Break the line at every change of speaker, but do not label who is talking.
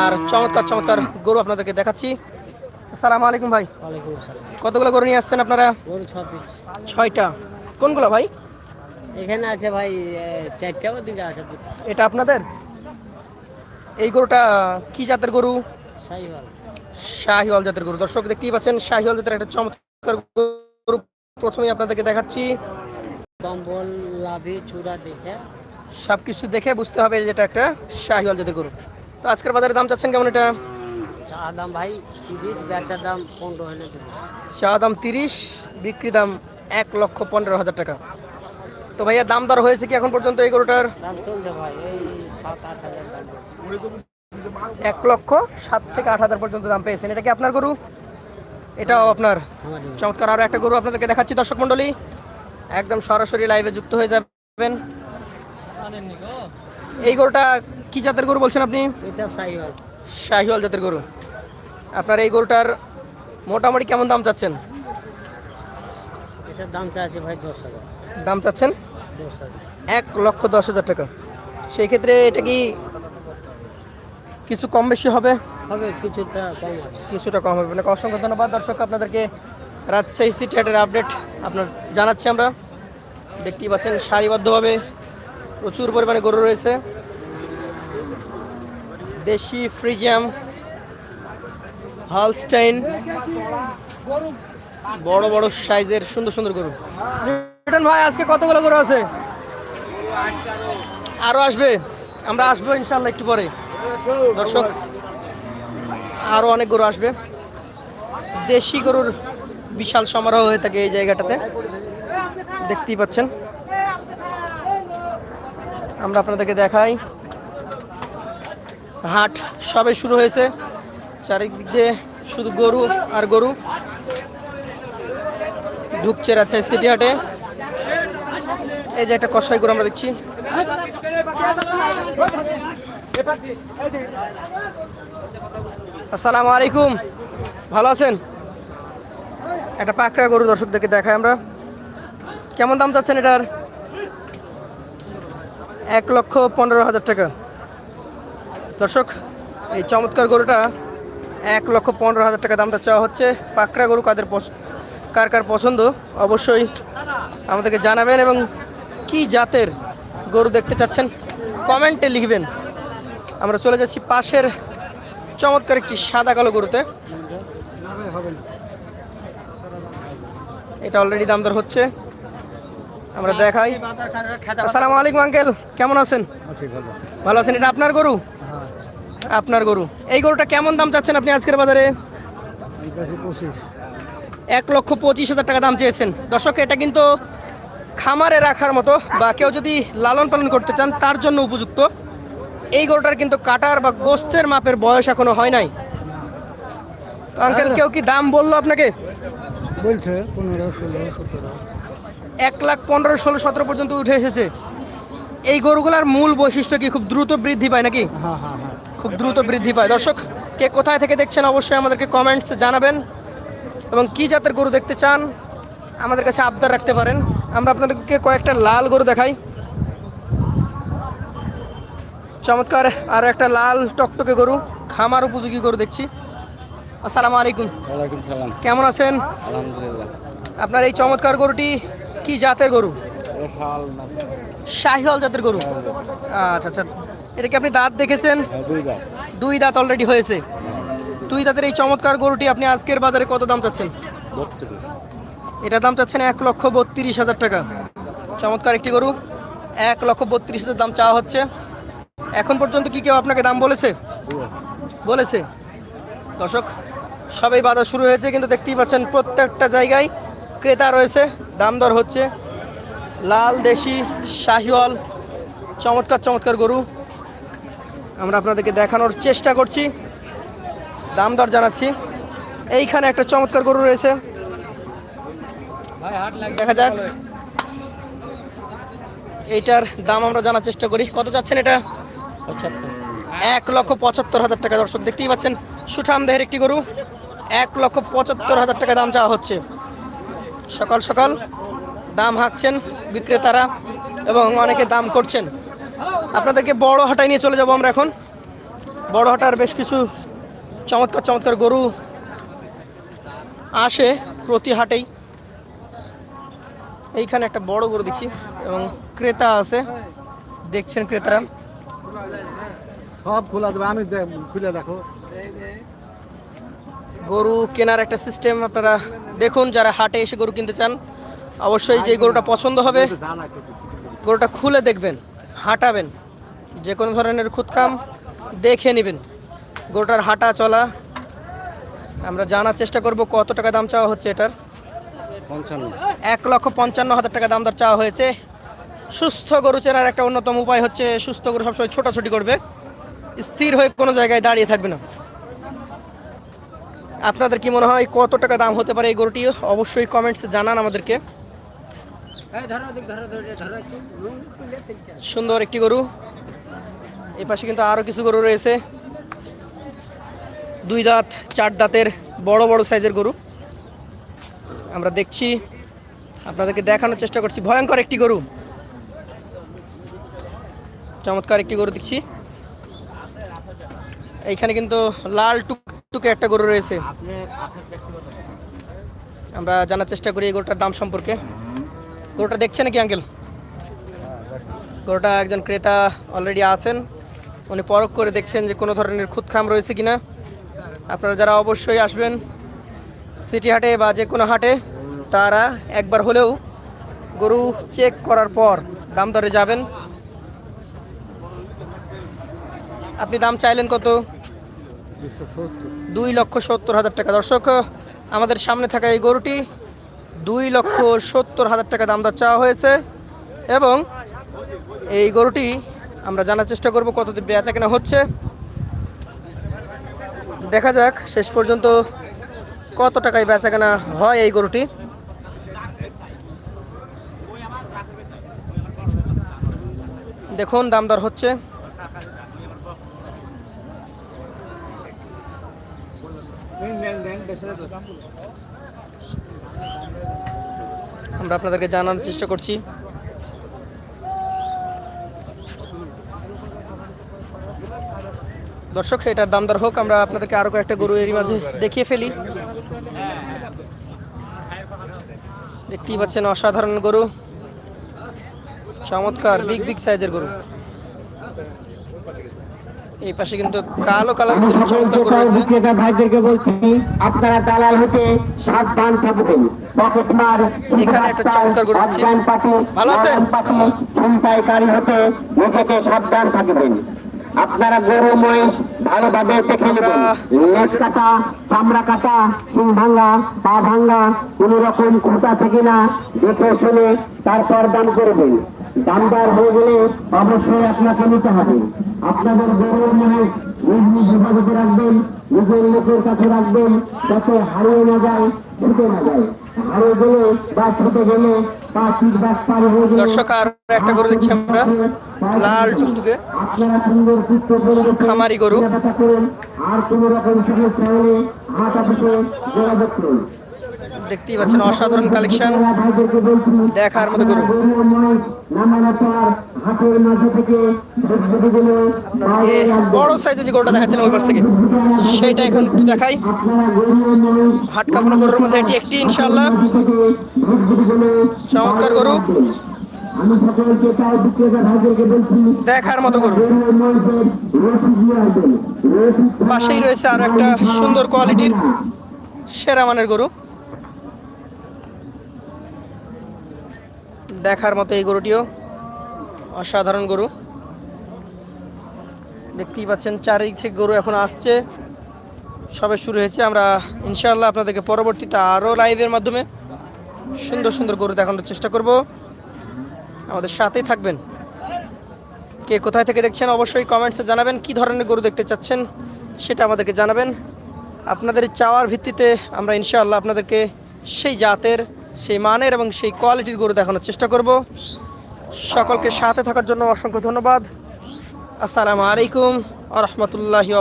আর চমৎকার চমৎকার গরু আপনাদেরকে দেখাচ্ছি। আসসালামু আলাইকুম ভাই। কতগুলো গরু নিয়ে আসছেন আপনারা? ছয়টা। কোনগুলো ভাই?
এখানে আছে ভাই চারটা ওদিকে আছে।
এটা আপনাদের? এই গরুটা কি জাতের গরু? শাহিওয়াল। জাতের গরু। দর্শক দেখতেই পাচ্ছেন শাহিওয়াল জাতের একটা চমৎকার গরু। প্রথমেই আপনাদেরকে দেখাচ্ছি।
কম্বল লাভি চূড়া দেখে।
সব কিছু দেখে বুঝতে হবে যেটা একটা শাহিওয়াল জাতের গরু। তো আজকের বাজারে দাম চাচ্ছেন কেমন এটা?
চা দাম ভাই তিরিশ বেচার দাম পনেরো হলে
চা দাম তিরিশ বিক্রি দাম এক লক্ষ পনেরো হাজার টাকা। তো ভাইয়া দাম দর হয়েছে কি এখন পর্যন্ত এই গরুটার?
দাম চলছে ভাই এই সাত আট হাজার
এক লক্ষ সাত থেকে আট হাজার পর্যন্ত দাম পেয়েছেন। এটা কি আপনার গরু? এটাও আপনার। চমৎকার আরও একটা গরু আপনাদেরকে দেখাচ্ছি দর্শক মণ্ডলী। একদম সরাসরি লাইভে যুক্ত হয়ে যাবেন। এই গরুটা কি জাতের গরু বলছেন আপনি? শাহিওয়াল জাতের গরু। আপনার এই গরুটার মোটামুটি কেমন দাম চাচ্ছেন?
এটার দাম ভাই দশ হাজার।
দাম চাচ্ছেন? এক লক্ষ দশ হাজার টাকা। সেই ক্ষেত্রে এটা কি কিছু কম বেশি হবে?
হবে কিছুটা কম
কিছুটা কম হবে। আপনাকে অসংখ্য ধন্যবাদ। দর্শক আপনাদেরকে রাজশাহী সিটি হাটের আপডেট আপনার জানাচ্ছি আমরা। দেখতেই পাচ্ছেন সারিবদ্ধভাবে প্রচুর পরিমাণে গরু রয়েছে। দেশি ফ্রিজিয়াম হালস্টাইন বড় বড় সাইজের সুন্দর সুন্দর গরু। ভাই আজকে কতগুলো গরু আছে? আরও আসবে। আমরা আসব ইনশাল্লাহ একটু পরে। দর্শক আরও অনেক গরু আসবে। দেশি গরুর বিশাল সমারোহ হয়ে থাকে এই জায়গাটাতে। দেখতেই পাচ্ছেন। আমরা আপনাদেরকে দেখাই। হাট সবে শুরু হয়েছে। চারিদিক দিয়ে শুধু গরু আর গরু ঢুকছে আছে সিটি হাটে। এই যে একটা কষাই গরু আমরা দেখছি। আসসালামু আলাইকুম। ভালো আছেন? একটা পাকড়া গরু দর্শকদেরকে দেখাই আমরা। কেমন দাম চাচ্ছেন এটার? এক লক্ষ পনেরো হাজার টাকা। দর্শক এই চমৎকার গরুটা এক লক্ষ পনেরো হাজার টাকা দামটা চাওয়া হচ্ছে। পাকড়া গরু কাদের কার কার পছন্দ অবশ্যই আমাদেরকে জানাবেন এবং কি জাতের গরু দেখতে চাচ্ছেন কমেন্টে লিখবেন। আমরা চলে যাচ্ছি পাশের চমৎকার একটি সাদা কালো গরুতে। এটা অলরেডি দাম দর হচ্ছে। আমরা দেখাই। আসসালামু আলাইকুম আঙ্কেল। কেমন আছেন? ভালো আছেন? এটা আপনার গরু? আপনার গরু। এই গরুটা কেমন দাম চাচ্ছেন আপনি আজকের বাজারে? এক লক্ষ পঁচিশ হাজার টাকা দাম চেয়েছেন। দর্শক এটা কিন্তু খামারে রাখার মতো বা কেউ যদি লালন পালন করতে চান তার জন্য উপযুক্ত। এই গরুটার কিন্তু কাটার বা গোস্তের মাপের বয়স এখনও হয় নাই। তো আঙ্কেল কেউ কি দাম বলল আপনাকে?
বলছে পনেরো ষোলো সতেরো।
এক লাখ পনেরো ষোলো সতেরো পর্যন্ত উঠে এসেছে। এই গরুগুলার মূল বৈশিষ্ট্য কি? খুব দ্রুত বৃদ্ধি পায় নাকি?
হ্যাঁ হ্যাঁ হ্যাঁ।
খুব দ্রুত বৃদ্ধি পায়। দর্শক কে কোথায় থেকে দেখছেন অবশ্যই আমাদেরকে কমেন্টস জানাবেন। এবং কি জাতের গরু দেখতে চান আমাদের কাছে আবদার রাখতে পারেন। আমরা আপনাদেরকে কয়েকটা লাল গরু দেখাই। চমৎকার আর একটা লাল টকটকে গরু খামার উপযোগী গরু দেখছি। আসসালামু আলাইকুম।
ওয়ালাইকুম সালাম।
কেমন আছেন?
আলহামদুলিল্লাহ।
আপনার এই চমৎকার গরুটি কি জাতের গরু? শাহিওয়াল জাতের গরু। আচ্ছা আচ্ছা। এটা কি আপনি দাঁত দেখেছেন?
হ্যাঁ,
দুই দাঁত। অলরেডি হয়েছে। দুই দাঁতের এই চমৎকার গরুটি আপনি আজকের বাজারে কত দাম চাচ্ছেন? এটা দাম চাচ্ছেন এক লক্ষ বত্রিশ হাজার টাকা। চমৎকার একটি গরু। এক লক্ষ বত্রিশ হাজার দাম চাওয়া হচ্ছে। এখন পর্যন্ত কি কেউ আপনাকে দাম বলেছে? বলেছে। দর্শক সবাই বাজার শুরু হয়েছে কিন্তু দেখতেই পাচ্ছেন প্রত্যেকটা জায়গায় ক্রেতা রয়েছে। দাম দর হচ্ছে। লাল দেশি শাহিওয়াল। চমৎকার চমৎকার গরু। আমরা আপনাদেরকে দেখানোর চেষ্টা করছি। দাম দর জানাচ্ছি। এইখানে একটা চমৎকার গরু রয়েছে। দেখা যাক। এইটার দাম আমরা জানার চেষ্টা করি। কত চাচ্ছেন এটা? এক লক্ষ পঁচাত্তর হাজার টাকা। দর্শক, দেখতেই পাচ্ছেন, সুঠাম দেহের একটি গরু। এক লক্ষ পঁচাত্তর হাজার টাকা দাম চাওয়া হচ্ছে। সকাল সকাল দাম হাঁকছেন বিক্রেতারা এবং অনেকে দাম করছেন। আপনাদেরকে বড় হাটায় নিয়ে চলে যাব আমরা এখন। বড় হাটার বেশ কিছু চমৎকার চমৎকার গরু আসে প্রতি হাটেই। এইখানে একটা বড় গরু দেখছি এবং ক্রেতা আছে। দেখছেন ক্রেতারা।
সব খোলা দেবে আমি খুলে দেখো।
গরু কেনার একটা সিস্টেম আপনারা দেখুন যারা হাটে এসে গরু কিনতে চান অবশ্যই যে গরুটা পছন্দ হবে গরুটা খুলে দেখবেন হাঁটাবেন। যে কোনো ধরনের খুদখাম দেখে নেবেন গরুটার হাঁটা চলা আমরা জানার চেষ্টা করব কত টাকা দাম চাওয়া হচ্ছে এটার
পঞ্চান্ন
এক লক্ষ পঞ্চান্ন হাজার টাকা দাম দর চাওয়া হয়েছে সুস্থ গরু চেনার একটা অন্যতম উপায় হচ্ছে সুস্থ গরু সবসময় ছোটাছুটি করবে স্থির হয়ে কোনো জায়গায় দাঁড়িয়ে থাকবে না আপনাদের কি মনে হয় কত টাকা দাম হতে পারে এই গরুটি অবশ্যই কমেন্টস জানান আমাদেরকে। সুন্দর একটি গরু এই পাশে কিন্তু আরও কিছু গরু রয়েছে। দুই দাঁত, চার দাঁতের বড় বড় সাইজের গরু। আমরা দেখছি, আপনাদেরকে দেখানোর চেষ্টা করছি। ভয়ঙ্কর একটি গরু। চমৎকার একটি গরু দেখছি। এইখানে কিন্তু লাল টুকটুকে একটা গরু রয়েছে। আমরা জানার চেষ্টা করি এই গরুটার দাম সম্পর্কে। গরুটা দেখছে নাকি, আঙ্কেল? গরুটা একজন ক্রেতা অলরেডি আছেন। উনি পরখ করে দেখছেন যে কোনো ধরনের খুদখাম রয়েছে কিনা। আপনারা যারা অবশ্যই আসবেন সিটি হাটে বা যে কোনো হাটে, তারা একবার হলেও গরু চেক করার পর দাম দরে যাবেন। আপনি দাম চাইলেন কত? দুই লক্ষ সত্তর হাজার টাকা। দর্শক, আমাদের সামনে থাকা এই গরুটি দুই লক্ষ সত্তর হাজার টাকা দাম দর চাওয়া হয়েছে এবং এই গরুটি আমরা জানার চেষ্টা করব কত বেচা কেনা হচ্ছে। দেখা যাক, শেষ পর্যন্ত কত টাকায় বেচা কেনা হয় এই গরুটি। দেখুন, দাম দর হচ্ছে। আমরা আপনাদেরকে জানানোর চেষ্টা করছি। দর্শক এটার দাম দর হোক আমরা আপনাদেরকে আরও কয়েকটা গরু এরই মাঝে দেখিয়ে ফেলি। দেখতেই পাচ্ছেন অসাধারণ গরু। চমৎকার বিগ বিগ সাইজের গরু। এই পাশে কিন্তু কালো কালার
বিক্রেতা ভাইদেরকে বলছি আপনারা দালাল হতে সাবধান থাকবেন।
এখানে একটা চমৎকার গরু দেখছি। ভালো আছেন?
লালন ছিনতাইকারী হতে নিজেকে সাবধান থাকবেন। আপনারা গরু মহিষ ভালোভাবে দেখে নেবেন। লেজ কাটা চামড়া কাটা সিং ভাঙ্গা পা ভাঙ্গা কোন রকম খুঁটা থেকে না। দেখে শুনে তারপর দাম করবেন। দামদার হয়ে গেলে অবশ্যই আপনাকে নিতে হবে। আপনাদের গরু মহিষ নিজ নিজ হেফাজতে রাখবেন নিজের লোকের কাছে রাখবেন যাতে হারিয়ে না যায় ছুটে না যায়। হারিয়ে গেলে বা ছুটে গেলে
দর্শক আর একটা গরু দেখছি আমরা। লাল টুকটুকে। খামারি গরু।
আর কোন রকম অফিসে যোগাযোগ করুন।
দেখতেই পাচ্ছেন, অসাধারণ কালেকশন দেখার মতো গরু। বড় সাইজের যে গরুটা দেখাচ্ছিলাম ওই পাশ থেকে সেইটা এখন একটু দেখাই। হাট কাপড় গরুর মধ্যে এটি একটি ইনশাল্লাহ চমৎকার গরু। দেখার মতো
ছাড়া
পাশেই রয়েছে আরও একটা সুন্দর কোয়ালিটির সেরা মানের গরু। দেখার মতো এই গরুটিও। অসাধারণ গরু। দেখতেই পাচ্ছেন, চারিদিক থেকে গরু এখন আসছে। সবে শুরু হয়েছে। আমরা ইনশাআল্লাহ আপনাদেরকে পরবর্তীতে আরও লাইভের মাধ্যমে সুন্দর সুন্দর গরু দেখানোর চেষ্টা করব। আমাদের সাথেই থাকবেন। কে কোথায় থেকে দেখছেন অবশ্যই কমেন্টসে জানাবেন। কি ধরনের গরু দেখতে চাচ্ছেন সেটা আমাদেরকে জানাবেন। আপনাদের চাওয়ার ভিত্তিতে আমরা ইনশাআল্লাহ আপনাদেরকে সেই জাতের সেই মানের এবং সেই কোয়ালিটির গরু দেখানোর চেষ্টা করব। সকলকে সাথে থাকার জন্য অসংখ্য ধন্যবাদ। আসসালামু আলাইকুম আ রহমতুল্লাহি